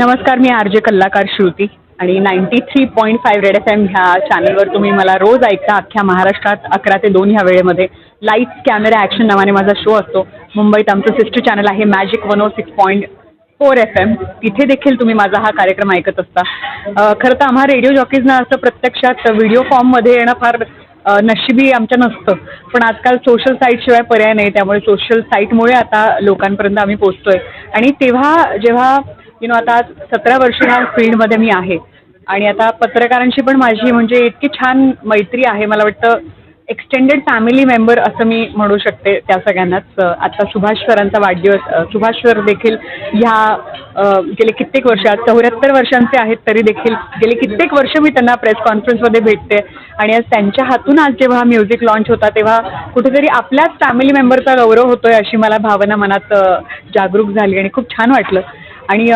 नमस्कार मी R J कल्लाकार श्रुती आणि ninety three point five red F M ह्या चॅनलवर तुम्ही मला रोज ऐकता अख्ख्या महाराष्ट्रात अकरा ते दोन ह्या वेळेमध्ये. लाईट्स कॅमेरा ॲक्शन नावाने माझा शो असतो. मुंबईत आमचं सिस्टर चॅनल आहे magic one O six point four F M तिथे देखील तुम्ही माझा हा कार्यक्रम ऐकत असता. खरं तर आम्हा रेडिओ जॉकीजना असं प्रत्यक्षात व्हिडिओ फॉर्ममध्ये येणं फार नशिबी आमच्या नसतं. पण आजकाल सोशल साईटशिवाय पर्याय नाही. त्यामुळे सोशल साईटमुळे आता लोकांपर्यंत आम्ही पोचतोय आणि तेव्हा जेव्हा यु नो आता सतरा वर्ष ह्या फील्डमध्ये मी आहे. आणि आता पत्रकारांशी पण माझी म्हणजे इतकी छान मैत्री आहे. मला वाटतं एक्सटेंडेड फॅमिली मेंबर असं मी म्हणू शकते त्या सगळ्यांनाच. आता सुभाष सरांचा वाढदिवस सुभाषवर सुभाष सर देखील ह्या गेले कित्येक वर्षात चौऱ्याहत्तर वर्षांचे आहेत तरी देखील. गेले कित्येक वर्ष मी त्यांना प्रेस कॉन्फरन्समध्ये भेटते. आणि आज त्यांच्या हातून आज जेव्हा म्युझिक लॉन्च होता तेव्हा कुठेतरी आपल्याच फॅमिली मेंबरचा गौरव होतोय अशी मला भावना मनात जागरूक झाली आणि खूप छान वाटलं. आणि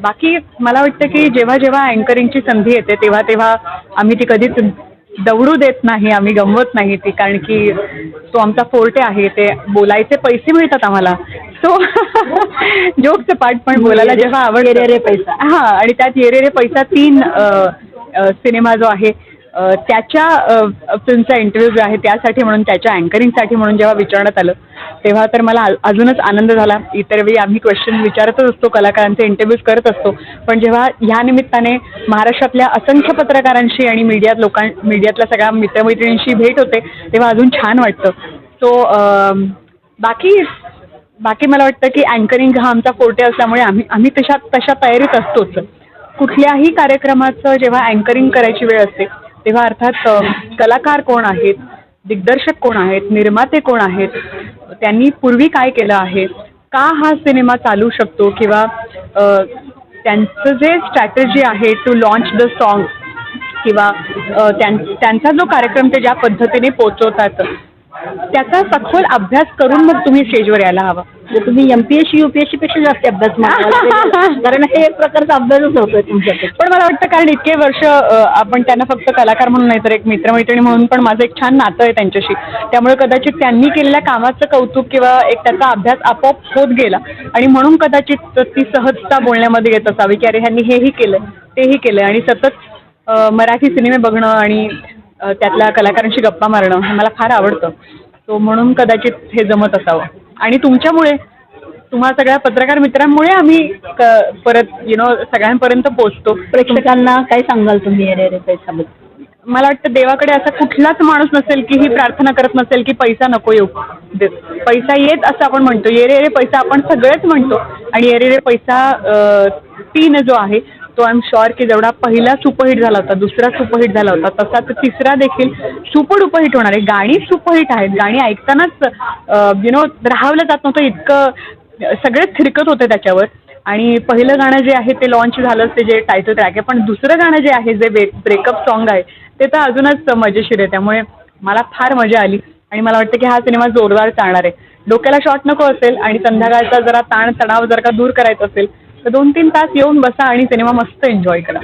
बाकी मला वाटतं की जेव्हा जेव्हा अँकरिंगची संधी येते तेव्हा तेव्हा आम्ही ती कधीच दवडू देत नाही आम्ही गमवत नाही ती कारण की तो आमचा फोर्टे आहे ते बोलायचे पैसे मिळतात आम्हाला सो जोकचं पाठ पण बोलायला जेव्हा आवड रे पैसा. हां आणि त्यात ये रे रे पैसा तीन सिनेमा जो आहे त्याच्या फिल्मचा इंटरव्ह्यू जो आहे त्यासाठी म्हणून त्याच्या अँकरिंगसाठी म्हणून जेव्हा विचारण्यात आलं तेव्हा तर मला अजूनच आनंद झाला. इतर वेळी आम्ही क्वेश्चन विचारतच असतो कलाकारांचे इंटरव्ह्यूज करत असतो. पण जेव्हा ह्या निमित्ताने महाराष्ट्रातल्या असंख्य पत्रकारांशी आणि मीडियात लोकां मीडियातल्या सगळ्या मित्रमैत्रिणींशी भेट होते तेव्हा अजून छान वाटतं. सो बाकी बाकी मला वाटतं की अँकरिंग हा आमचा फोर्टे असल्यामुळे आम्ही आम्ही तशा तशा तयारीत असतोच. कुठल्याही कार्यक्रमाचं जेव्हा अँकरिंग करायची वेळ असते तेव्हा अर्थात कलाकार कोण आहेत दिग्दर्शक कोण आहेत निर्माते कोण आहेत त्यांनी पूर्वी काय केलं आहे का हा सिनेमा चालू शकतो किंवा त्यांचं जे स्ट्रॅटेजी आहे टू लॉन्च द सॉन्ग किंवा त्यां त्यांचा जो कार्यक्रम ते ज्या पद्धतीने पोचवतात त्याचा सखोल अभ्यास करून मग तुम्ही स्टेजवर यायला हवा. म्हणजे तुम्ही एमपीएससी युपीएससी पेक्षा जास्त अभ्यास मागाल. कारण हे एक प्रकारचा अभ्यासच होतोय तुमच्याकडे. पण मला वाटतं कारण इतके वर्ष अ, आपण त्यांना फक्त कलाकार म्हणून नाही तर एक मित्रमैत्रिणी म्हणून पण माझं एक छान नातं आहे त्यांच्याशी. त्यामुळे कदाचित त्यांनी केलेल्या कामाचं कौतुक किंवा एक त्याचा अभ्यास आपोआप होत गेला. आणि म्हणून कदाचित ती सहजता बोलण्यामध्ये येत असावी की अरे ह्यांनी हेही केलं तेही केलं आणि सतत अ, मराठी सिनेमे बघणं आणि अ, त्यातल्या कलाकारांशी गप्पा मारणं हे मला फार आवडतं. सो म्हणून कदाचित हे जमत असावं. आणि तुमच्यामुळे तुम्हा सगळ्या पत्रकार मित्रांमुळे आम्ही क- परत यु नो सगळ्यांपर्यंत पोहोचतो. प्रेक्षकांना काय सांगाल तुम्ही मला वाटतं देवाकडे असा कुठलाच माणूस नसेल की ही प्रार्थना करत नसेल की पैसा नको येऊ दे- पैसा येत असं आपण म्हणतो. ये रे रे पैसा आपण सगळेच म्हणतो. आणि ये रे रे पैसा तीन जो आहे तो आय एम शुअर की जेवढा पहिला सुपरहिट झाला होता दुसरा सुपरहिट झाला होता तसाच तिसरा देखील सुपर डुपरहिट होणार आहे. गाणी सुपरहिट आहेत. गाणी ऐकतानाच यु नो राहावलं जात नव्हतं. इतकं सगळेच थिरकत होते त्याच्यावर. आणि पहिलं गाणं जे आहे ते लॉन्च झालं ते जे टायटल ट्रॅक आहे. पण दुसरं गाणं जे आहे जे ब्रेकअप सॉन्ग आहे ते तर अजूनच मजेशीर आहे. त्यामुळे मला फार मजा आली. आणि मला वाटतं की हा सिनेमा जोरदार चालणार आहे. डोक्याला शॉट नको असेल आणि संध्याकाळचा जरा ताण तणाव जर का दूर करायचा असेल तर दोन तीन तास येऊन बसा आणि सिनेमा मस्त एन्जॉय करा.